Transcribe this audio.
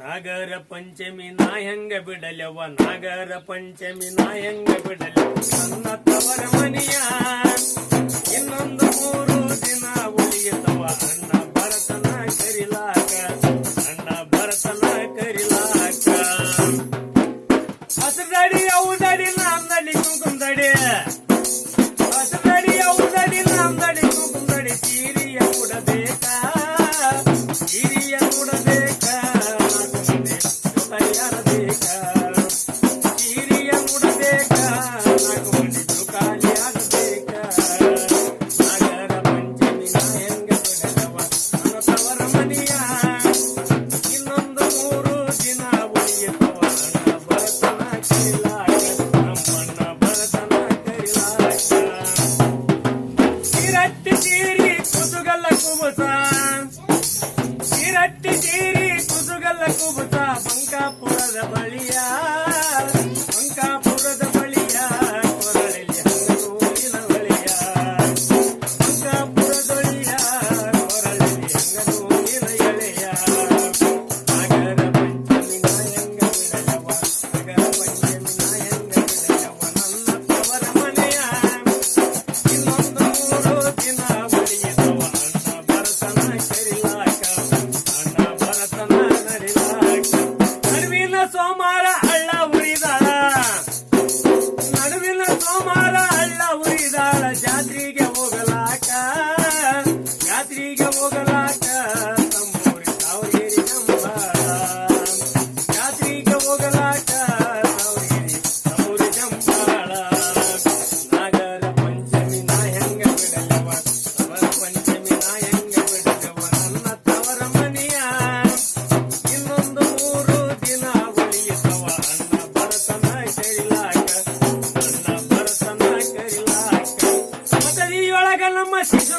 ನಾಗರ ಪಂಚಮಿ ನಾ ಹೆಂಗ ಬಿಡಲವ ನಾಗರ ಪಂಚಮಿ ನಾ ಹೆಂಗ ಬಿಡಲವ ನನ್ನ ತವರ ಮನೆಯ ಇನ್ನೊಂದು ಮೂರು ದಿನ ಉಳಿಯುತ್ತವ ಅಣ್ಣ ಭರತನ ಕರಿಲಾಕ, ಅಣ್ಣ ಭರತನ ಕರಿಲಾಕ. ಹಸದಡಿ ಔದಡಿ ನಾಂದಡಿ ಕುಂಕುಂದಡಿ ಹಸದಡಿ ಔದಡಿ ನಾಂದಡಿ ಕುಂಕುಂದಡಿ ಸೀರಿಯ ಕೊಡಬೇಕ? பொங்க போறத வழியா பொங்க